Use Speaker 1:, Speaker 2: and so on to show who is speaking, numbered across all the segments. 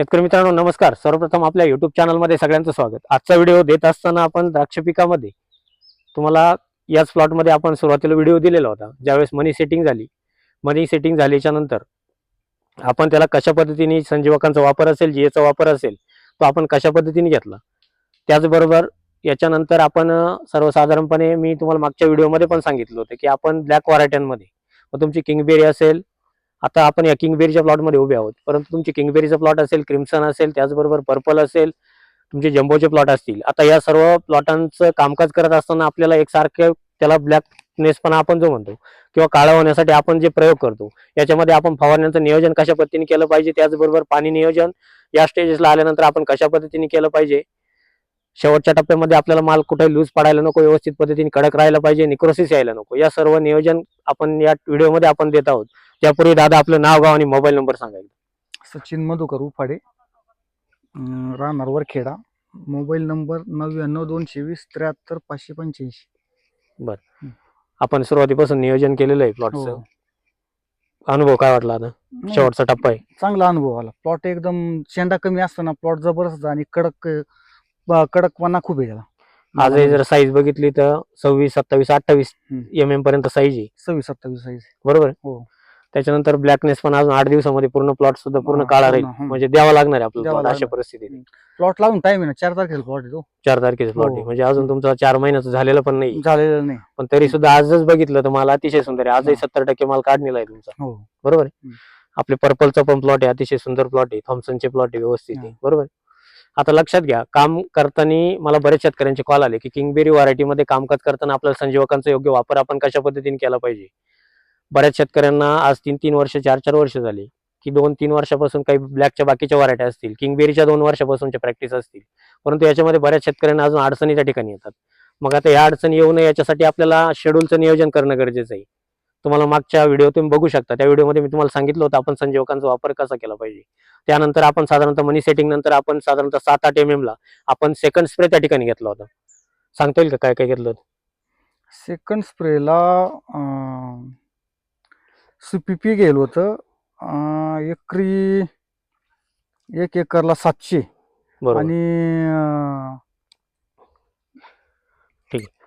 Speaker 1: शेतकरी मित्रांनो नमस्कार. सर्वप्रथम आपल्या युट्यूब चॅनलमध्ये सगळ्यांचं स्वागत. आजचा व्हिडिओ देत असताना आपण द्राक्ष पिकामध्ये तुम्हाला याच प्लॉटमध्ये आपण सुरुवातीला व्हिडिओ दिलेला होता. ज्यावेळेस मनी सेटिंग झाली. मनी सेटिंग झाल्याच्यानंतर आपण त्याला कशा पद्धतीने संजीवकांचा वापर असेल जीएचा वापर असेल तो आपण कशा पद्धतीने घेतला? त्याचबरोबर याच्यानंतर आपण सर्वसाधारणपणे मी तुम्हाला मागच्या व्हिडिओमध्ये पण सांगितलं होतं की आपण ब्लॅक व्हरायट्यांमध्ये मग तुमची किंगबेरी असेल आता आपण या किंगबेरीच्या प्लॉटमध्ये उभे आहोत. परंतु तुमची किंगबेरीचा प्लॉट असेल क्रिम्सन असेल त्याचबरोबर पर्पल असेल तुमचे जम्बोचे प्लॉट असतील. आता या सर्व प्लॉटांचं कामकाज करत असताना आपल्याला एकसारखे त्याला ब्लॅकनेसपणा आपण जो म्हणतो किंवा काळा होण्यासाठी आपण जे प्रयोग करतो याच्यामध्ये आपण फवारण्याचं नियोजन कशा पद्धतीने केलं पाहिजे त्याचबरोबर पाणी नियोजन या स्टेजेसला आल्यानंतर आपण कशा पद्धतीने केलं पाहिजे शेवटच्या टप्प्यामध्ये आपल्याला माल कुठे लूज पडायला नको व्यवस्थित पद्धतीने कडक राहायला पाहिजे निक्रोसिस यायला नको या सर्व नियोजन आपण या व्हिडिओमध्ये आपण देत आहोत. त्यापूर्वी दादा आपलं नाव गाव आणि मोबाईल नंबर सांगायचं
Speaker 2: सचिन मधुकर उफाडे. अं, राहणार वरखेडा. मोबाईल नंबर नव्याण्णव दोनशे वीस त्र्याहत्तर पाचशे पंच्याऐंशी.
Speaker 1: आपण सुरुवातीपासून नियोजन केलेलं आहे प्लॉटचं
Speaker 2: हो.
Speaker 1: अनुभव काय वाटला आता?
Speaker 2: नाही,
Speaker 1: शेवटचा टप्पा आहे.
Speaker 2: चांगला अनुभव आला. प्लॉट एकदम शेंडा कमी असताना प्लॉट जबरदस्त आणि कडक अं, कडकपणा खूप आहे त्याला.
Speaker 1: आजही जर साईज बघितली तर सव्वीस सत्तावीस अठ्ठावीस
Speaker 2: हम्म.
Speaker 1: एम एम पर्यंत साईज आहे.
Speaker 2: सव्वीस सत्तावीस साईज
Speaker 1: बरोबर आहे?
Speaker 2: हो.
Speaker 1: त्याच्यानंतर ब्लॅकनेस पण अजून आठ दिवसामध्ये पूर्ण प्लॉट सुद्धा पूर्ण काळा राहील. म्हणजे द्यावा लागणार आहे आपल्याला अशा. परिस्थितीत.
Speaker 2: प्लॉट लावून टाइम आहे ना? चार तारखेला प्लॉट आहे तो.
Speaker 1: चार तारखेचं प्लॉट आहे.
Speaker 2: हो.
Speaker 1: म्हणजे अजून तुमचा चार महिन्याचं झालेलं पण नाही.
Speaker 2: झालेला नाही.
Speaker 1: पण तरी सुद्धा आजच बघितलं तर मला अतिशय सुंदर आहे. आजही. सत्तर टक्के माल काढलेला आहे तुमचा.
Speaker 2: हो.
Speaker 1: बरोबर आहे. आपले पर्पलचा पण प्लॉट आहे. अतिशय सुंदर प्लॉट आहे. थॉम्सनचे प्लॉट आहे व्यवस्थित आहे. बरोबर? आता लक्षात घ्या काम करताना मला बरेच शेतकऱ्यांचे कॉल आले की किंगबेरी व्हरायटीमध्ये कामकाज करताना आपल्याला संजीवकांचा योग्य वापर आपण कशा पद्धतीने केला पाहिजे? बऱ्याच शेतकऱ्यांना आज तीन तीन वर्ष चार चार वर्ष झाली की दोन तीन वर्षापासून काही ब्लॅकच्या बाकीच्या व्हरायटी असतील. किंगबेरीच्या दोन वर्षापासूनच्या प्रॅक्टिस असतील. परंतु याच्यामध्ये बऱ्याच शेतकऱ्यांना अजून अडचणीच्या ठिकाणी येतात. मग आता ह्या अडचणी येऊ नये याच्यासाठी आपल्याला शेड्यूलचं नियोजन करणं गरजेचं आहे. तुम्हाला मागच्या व्हिडिओ तुम्ही बघू शकता. त्या व्हिडिओमध्ये मी तुम्हाला सांगितलं होतं आपण संजीवकांचा वापर कसा केला पाहिजे. त्यानंतर आपण साधारणतः मनी सेटिंग नंतर आपण साधारणतः सात आठ एम एम ला आपण सेकंड स्प्रे त्या ठिकाणी घेतला होता. सांगता येईल का? काय काय घेतलं होतं?
Speaker 2: सेकंड स्प्रेला सुपीपी गेलो होतं. एकरी एक एकरला सातशे.
Speaker 1: बरोबर.
Speaker 2: आणि अं,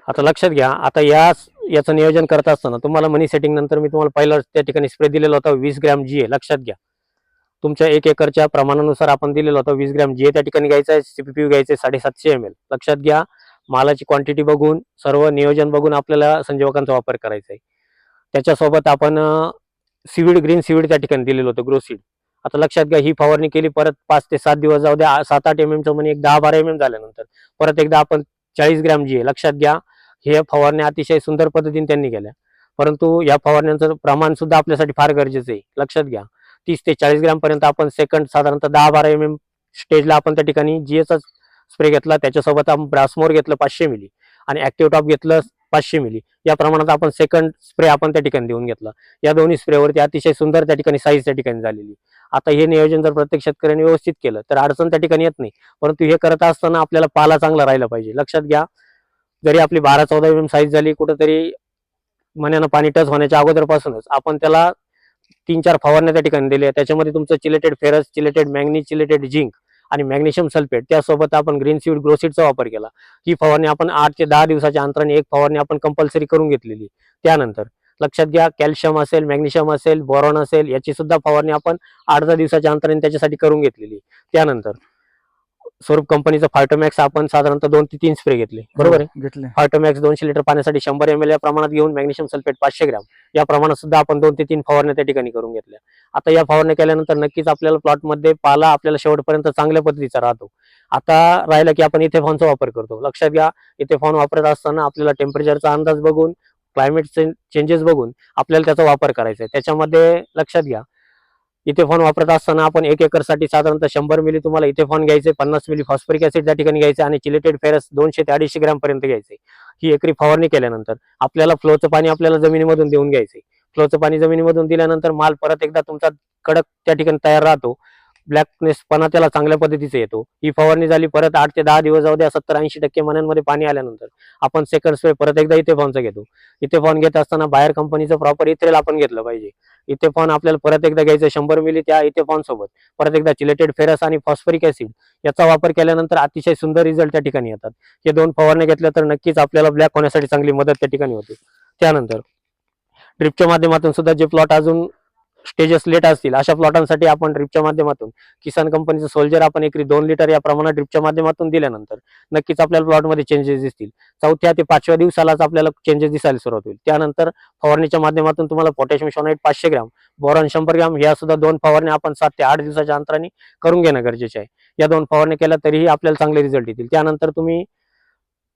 Speaker 1: आता लक्षात घ्या आता या याचं नियोजन करत असताना तुम्हाला मनी सेटिंग नंतर मी तुम्हाला पहिला त्या ठिकाणी स्प्रे दिलेला होता वीस ग्रॅम जी लक्षात घ्या. तुमच्या एक एकरच्या प्रमाणानुसार आपण दिलेला होता वीस ग्रॅम जी त्या ठिकाणी घ्यायचा आहे सीपीपी घ्यायचे साडेसातशे एम एल लक्षात घ्या मालाची क्वांटिटी बघून सर्व नियोजन बघून आपल्याला संजीवकांचा वापर करायचा आहे. त्याच्यासोबत आपण सीविड ग्रीन सीविड त्या ठिकाणी दिलेलं होतं ग्रो सीड. आता लक्षात घ्या ही फवारणी केली परत पाच ते सात दिवस जाऊ द्या सात आठ एम एमचं म्हणजे एक दहा बारा एम एम झाल्यानंतर. परत एकदा आपण चाळीस ग्रॅम जी आहे लक्षात घ्या हे फवारण्या अतिशय सुंदर पद्धतीने त्यांनी केल्या. परंतु या फवारण्यांचं प्रमाण सुद्धा आपल्यासाठी फार गरजेचं आहे लक्षात घ्या. तीस ते चाळीस ग्रॅम पर्यंत आपण सेकंड साधारणतः दहा बारा एम एम स्टेजला आपण त्या ठिकाणी जीएचा स्प्रे घेतला त्याच्यासोबत आपण ब्रासमोर घेतलं पाचशे मिली आणि ऍक्टिव्ह टॉप घेतलं पाचशे मिली. या प्रमाणात आपण सेकंड स्प्रे आपण त्या ठिकाणी देऊन घेतला. या दोन्ही स्प्रेवरती अतिशय सुंदर त्या ठिकाणी साईज त्या ठिकाणी झालेली. आता हे नियोजन जर प्रत्येक शेतकऱ्यांनी व्यवस्थित केलं तर अडचण त्या ठिकाणी येत नाही. परंतु हे करत असताना आपल्याला पाला चांगला राहिला पाहिजे. लक्षात घ्या जरी आपली बारा चौदा mm एम साईज झाली कुठंतरी मण्यानं पाणी टच होण्याच्या अगोदरपासूनच आपण त्याला तीन चार फवारण्या त्या ठिकाणी दिल्या. त्याच्यामध्ये तुमचं चिलेटेड फेरस चिलेटेड मॅग्नी चिलेटेड झिंक आणि मॅग्नेशियम सल्फेट त्यासोबत आपण ग्रीन सीड ग्रोसीडचा वापर केला. ही फवारणी आपण आठ ते दहा दिवसाच्या अंतराने एक फवारणी आपण कंपल्सरी करून घेतलेली. त्यानंतर लक्षात घ्या कॅल्शियम असेल मॅग्नेशियम असेल बोरॉन असेल याची सुद्धा फवारणी आपण आठ दहा दिवसाच्या अंतराने त्याच्यासाठी करून घेतलेली. त्यानंतर स्वरूप कंपनीचं फायटोमॅक्स आपण साधारणतः दोन ते तीन स्प्रे घेतले. बरोबर? आहे
Speaker 2: घेतले.
Speaker 1: फायटोमॅक्स दोनशे लिटर पाण्यासाठी शंभर एम एल या प्रमाणात घेऊन मॅग्नेशियम सल्फेट पाचशे ग्रॅम या प्रमाणात सुद्धा आपण दोन ते तीन फवारण्या त्या ठिकाणी करून घेतल्या. आता या फवारण्या केल्यानंतर नक्कीच आपल्याला प्लॉटमध्ये पाला आपल्याला शेवटपर्यंत चांगल्या पद्धतीचा राहतो. आता राहिलं की आपण इथे फॉनचा वापर करतो. लक्षात घ्या इथे फॉन वापरत असताना आपल्याला टेम्परेचरचा अंदाज बघून क्लायमेट चेंजेस बघून आपल्याला त्याचा वापर करायचा आहे. त्याच्यामध्ये लक्षात घ्या इथेफॉन वापरत असताना आपण एक एकरसाठी साधारणतः शंभर मिली तुम्हाला इथे फॉन घ्यायचे पन्नास मिली फॉस्फरिक ऍसिड त्या ठिकाणी घ्यायचे आणि चिलेटेड फेरस दोनशे ते अडीचशे ग्रॅम पर्यंत घ्यायचे. ही एकरी फवारणी केल्यानंतर आपल्याला फ्लोचं पाणी आपल्याला जमिनीमधून देऊन घ्यायचे. फ्लोचं पाणी जमिनीमधून दिल्यानंतर माल परत एकदा तुमचा कडक त्या ठिकाणी तयार राहतो. ब्लॅकनेसपणा त्याला चांगल्या पद्धतीचा येतो. ही फवारणी झाली परत आठ ते दहा दिवस जाऊ द्या सत्तर ऐंशी टक्के मन्यांमध्ये पाणी आल्यानंतर आपण सेकंड स्प्रे परत एकदा इथे फॉनचा घेतो. इथे फॉन घेत असताना बाहेर कंपनीचं प्रॉपर इथेल आपण घेतलं पाहिजे. इथे फॉन आपल्याला परत एकदा घ्यायचं शंभर मिली त्या इथे फॉन सोबत. परत एकदा चिलेटेड फेरस आणि फॉस्फरिक ऍसिड याचा वापर केल्यानंतर अतिशय सुंदर रिझल्ट त्या ठिकाणी येतात. हे दोन फवारण्या घेतल्या तर नक्कीच आपल्याला ब्लॅक होण्यासाठी चांगली मदत त्या ठिकाणी होते. त्यानंतर ड्रिपच्या माध्यमातून सुद्धा जे प्लॉट अजून स्टेजेस लेट असतील. अशा प्लॉटांसाठी आपण ड्रिपच्या माध्यमातून किसान कंपनीचं सोल्जर आपण एकरी दोन लिटर या प्रमाणात ड्रिपच्या माध्यमातून दिल्यानंतर नक्कीच आपल्याला प्लॉटमध्ये चेंजेस दिसतील. चौथ्या ते पाचव्या दिवसालाच आपल्याला चेंजेस दिसायला सुरुवात होईल. त्यानंतर फवारणीच्या माध्यमातून तुम्हाला पोटॅशियम शॉनाईट पाचशे ग्राम बोरॉन शंभर ग्राम या सुद्धा दोन फवारण्या आपण सात ते आठ दिवसाच्या अंतराने करून घेणं गरजेचे आहे. या दोन फवारण्या केल्या तरीही आपल्याला चांगले रिझल्ट येतील. त्यानंतर तुम्ही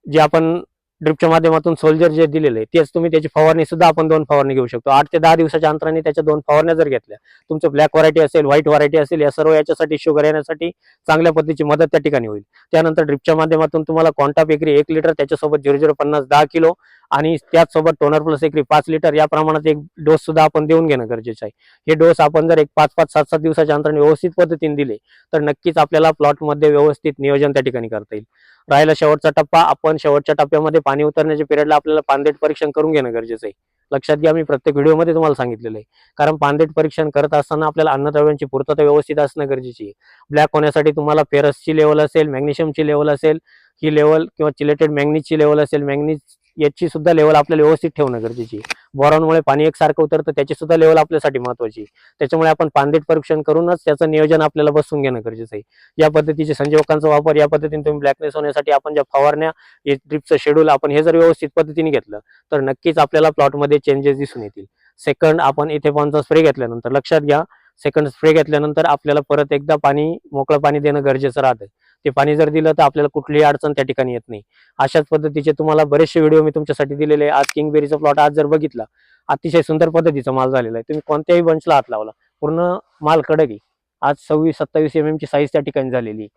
Speaker 1: जे आपण ड्रिपच्या माध्यमातून सोल्जर जे दिलेलं आहे तेच तुम्ही त्याची फवारणी सुद्धा आपण दोन फवारणी घेऊ शकतो. आठ ते दहा दिवसाच्या अंतराने त्याच्या दोन फवारण्या जर घेतल्या तुमचं ब्लॅक व्हरायटी असेल व्हाईट व्हरायटी असेल या सर्व याच्यासाठी शुगर येण्यासाठी चांगल्या पद्धतीची मदत त्या ठिकाणी होईल. त्यानंतर ड्रिपच्या माध्यमातून तुम्हाला क्वांटा एकरी एक लिटर त्याच्यासोबत झिरो झिरो पन्नास दहा किलो आणि त्याचसोबत टोनर प्लस एकरी पाच लिटर या प्रमाणात एक डोस सुद्धा आपण देऊन घेणं गरजेचं आहे. हे डोस आपण जर एक पाच पाच सात सात दिवसाच्या अंतराने व्यवस्थित पद्धतीने दिले तर नक्कीच आपल्याला प्लॉटमध्ये व्यवस्थित नियोजन त्या ठिकाणी करता येईल. राहिला शेवटचा टप्पा आपण शेवटच्या टप्प्यामध्ये पाणी उतरण्याच्या पिरियडला आपल्याला पानदेट परीक्षण करून घेणं गरजेचं आहे. लक्षात घ्या मी प्रत्येक व्हिडिओमध्ये तुम्हाला सांगितलेलं आहे. कारण पानदेट परीक्षण करत असताना आपल्याला अन्नद्रव्यांची पूर्तता व्यवस्थित असणं गरजेची आहे. ब्लॅक होण्यासाठी तुम्हाला फेरसची लेवल असेल मॅग्नेशियमची लेवल असेल ही लेवल किंवा चिलेटेड मॅग्नीजची लेवल असेल मॅग्नीज याची सुद्धा लेवल आपल्याला व्यवस्थित ठेवणं गरजेची आहे. बोरॉनमुळे पाणी एकसारखं उतरतं त्याची सुद्धा लेवल आपल्यासाठी महत्वाची त्याच्यामुळे आपण पानदेट परीक्षण करूनच त्याचं नियोजन आपल्याला बसून घेणं गरजेचं आहे. या पद्धतीचे संजीवकांचा वापर या पद्धतीने तुम्ही ब्लॅकनेस होण्यासाठी आपण ज्या फवारण्या हे ड्रिपचं शेड्यूल आपण हे जर व्यवस्थित पद्धतीने घेतलं तर नक्कीच आपल्याला प्लॉटमध्ये चेंजेस दिसून येतील. सेकंड आपण इथे पॉनचा स्प्रे घेतल्यानंतर लक्षात घ्या सेकंड स्प्रे घेतल्यानंतर आपल्याला परत एकदा पाणी मोकळं पाणी देणं गरजेचं राहतं. ते पाणी जर दिलं तर आपल्याला कुठलीही अडचण त्या ठिकाणी येत नाही. अशाच पद्धतीचे तुम्हाला बरेचसे व्हिडिओ मी तुमच्यासाठी दिलेले आहे आज किंगबेरीचा प्लॉट आज जर बघितला अतिशय सुंदर पद्धतीचा माल झालेला आहे. तुम्ही कोणत्याही बंचला हात लावला पूर्ण माल कडक आहे. आज सव्वीस सत्तावीस एम ची साईज त्या ठिकाणी झालेली आहे.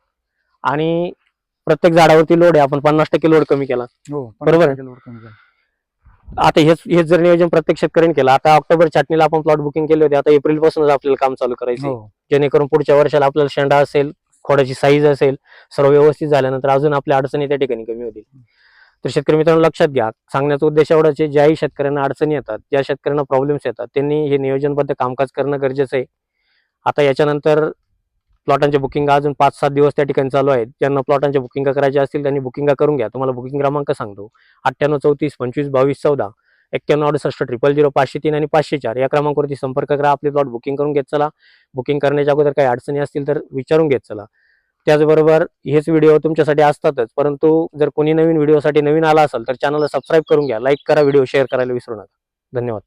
Speaker 1: आणि प्रत्येक झाडावरती लोड आहे. आपण पन्नास टक्के लोड कमी केला.
Speaker 2: हो
Speaker 1: बरोबर. आता हेच हेच जर नियोजन प्रत्येक शेतकऱ्यांनी केलं आता ऑक्टोबर छाटणीला आपण प्लॉट बुकिंग केले होते. आता एप्रिल पासूनच आपल्याला काम चालू करायचं.
Speaker 2: हो.
Speaker 1: जेणेकरून पुढच्या वर्षाला आपल्याला शेंडा असेल खोडाची साईज असेल सर्व व्यवस्थित झाल्यानंतर अजून आपल्या अडचणी त्या ठिकाणी कमी होतील. तर शेतकरी मित्रांनो लक्षात घ्या सांगण्याचा उद्देश एवढाच आहे ज्याही शेतकऱ्यांना अडचणी येतात ज्या शेतकऱ्यांना प्रॉब्लेम्स येतात त्यांनी हे नियोजनबद्ध कामकाज करणं गरजेचं आहे. आता याच्यानंतर प्लॉटांचे बुकिंग अजून पाच सात दिवस त्या ठिकाणी चालू आहेत. ज्यांना प्लॉटांचे बुकिंग करायचे असतील त्यांनी बुकिंग करून घ्या. तुम्हाला बुकिंग क्रमांक सांगतो. अठ्ठ्याण्णव चौतीस पंचवीस बावीस चौदा एक्क्याण्णव अडुसष्ट ट्रिपल झिरो पाचशे तीन आणि पाचशे चार या क्रमांकावरती संपर्क करा. आपले प्लॉट बुकिंग करून घेत चला. बुकिंग करण्याच्या अगोदर काही अडचणी असतील तर विचारून घेत चला. त्याचबरोबर हेच व्हिडिओ तुमच्यासाठी असतातच. परंतु जर कोणी नवीन व्हिडिओसाठी नवीन आला असेल तर चॅनलला सबस्क्राईब करून घ्या. लाईक करा व्हिडिओ शेअर करायला विसरू नका. धन्यवाद.